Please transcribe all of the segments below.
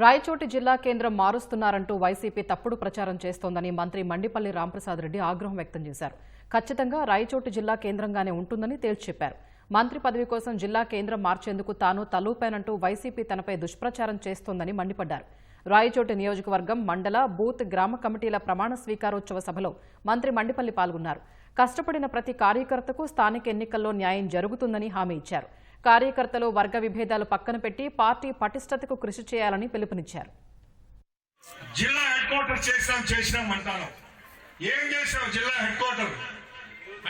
రాయచోటి జిల్లా కేంద్రం మారుస్తున్నారంటూ వైసీపీ తప్పుడు ప్రచారం చేస్తోందని మంత్రి మండిపల్లి రాంప్రసాద్ రెడ్డి ఆగ్రహం వ్యక్తం చేశారు. ఖచ్చితంగా రాయచోటి జిల్లా కేంద్రంగానే ఉంటుందని తేల్చి చెప్పారు మంత్రి పదవి కోసం జిల్లా కేంద్రం మార్చేందుకు తాను తలూపానంటూ వైసీపీ తనపై దుష్ప్రచారం చేస్తోందని మండిపడ్డారు. రాయచోటి నియోజకవర్గం మండల బూత్ గ్రామ కమిటీల ప్రమాణ స్వీకారోత్సవ సభలో మంత్రి మండిపల్లి పాల్గొన్నారు. కష్టపడిన ప్రతి కార్యకర్తకు స్థానిక ఎన్నికల్లో న్యాయం జరుగుతుందని హామీ ఇచ్చారు. కార్యకర్తలు వర్గ విభేదాలు పక్కన పెట్టి పార్టీ పటిష్టతకు కృషి చేయాలని పిలుపునిచ్చారు. జిల్లా హెడ్ క్వార్టర్ చేసినాం చేసినాం అంటాను. ఏం చేసినాం జిల్లా హెడ్ క్వార్టర్?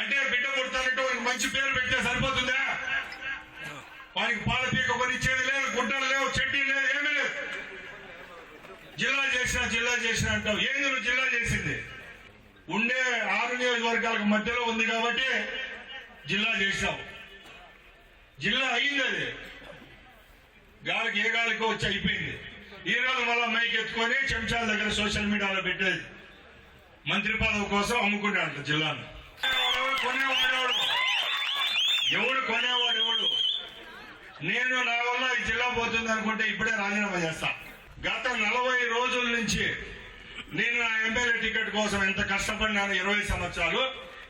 అంటే బిడ్డ పుడతానంటే మంచి పేరు పెట్టే సరిపోతుందా? వారికి పాల పీక కొనిచ్చేది లేదు గుడ్డలు లేవు చెడ్డీ లేదు ఏమీ లేదు. జిల్లా చేసిన జిల్లా చేసిన అంటావు. ఏంది నువ్వు జిల్లా చేసింది? ఉండే ఆరు నియోజకవర్గాలకు మధ్యలో ఉంది కాబట్టి జిల్లా చేసావు జిల్లా అయింది అది గాలికి ఏ గాలికో వచ్చి అయిపోయింది. ఈ రోజు మళ్ళీ మైక్ ఎత్తుకొని చెంచాల దగ్గర సోషల్ మీడియాలో పెట్టేది మంత్రి పదవి కోసం అమ్ముకున్నాడు జిల్లాను. కొనేవాడు ఎవడు కొనేవాడు ఎవడు నేను నా వల్ల ఈ జిల్లా పోతుంది అనుకుంటే ఇప్పుడే రాజీనామా చేస్తా. గత నలభై రోజుల నుంచి నేను నా ఎమ్మెల్యే టికెట్ కోసం ఎంత కష్టపడినాను ఇరవై సంవత్సరాలు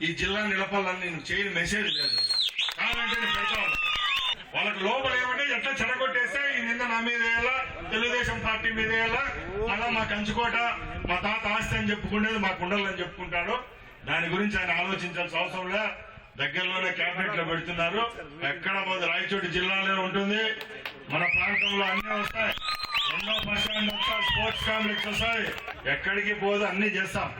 ఈ జిల్లా నిలపాలని నేను చేయని మెసేజ్ లేదు. కావాలంటే నేను లోపల ఏమంటే ఎట్లా చెడగొట్టేస్తే ఈ నింద నా మీద వేయాలా? తెలుగుదేశం పార్టీ మీద వేయాలా? అలా మా కంచుకోట మా తాత ఆస్తి అని చెప్పుకునేది మా కుండలని చెప్పుకుంటాడు. దాని గురించి ఆయన ఆలోచించాల్సిన అవసరం లే. దగ్గరలోనే క్యాబినెట్లో పెడుతున్నారు. ఎక్కడ పోదు రాయచోటి జిల్లాలో ఉంటుంది. మన ప్రాంతంలో అన్ని వస్తాయి. ఎన్నో బస్ వస్తాయి స్పోర్ట్స్ కాంప్లెక్స్ వస్తాయి. ఎక్కడికి పోదు అన్ని చేస్తాం.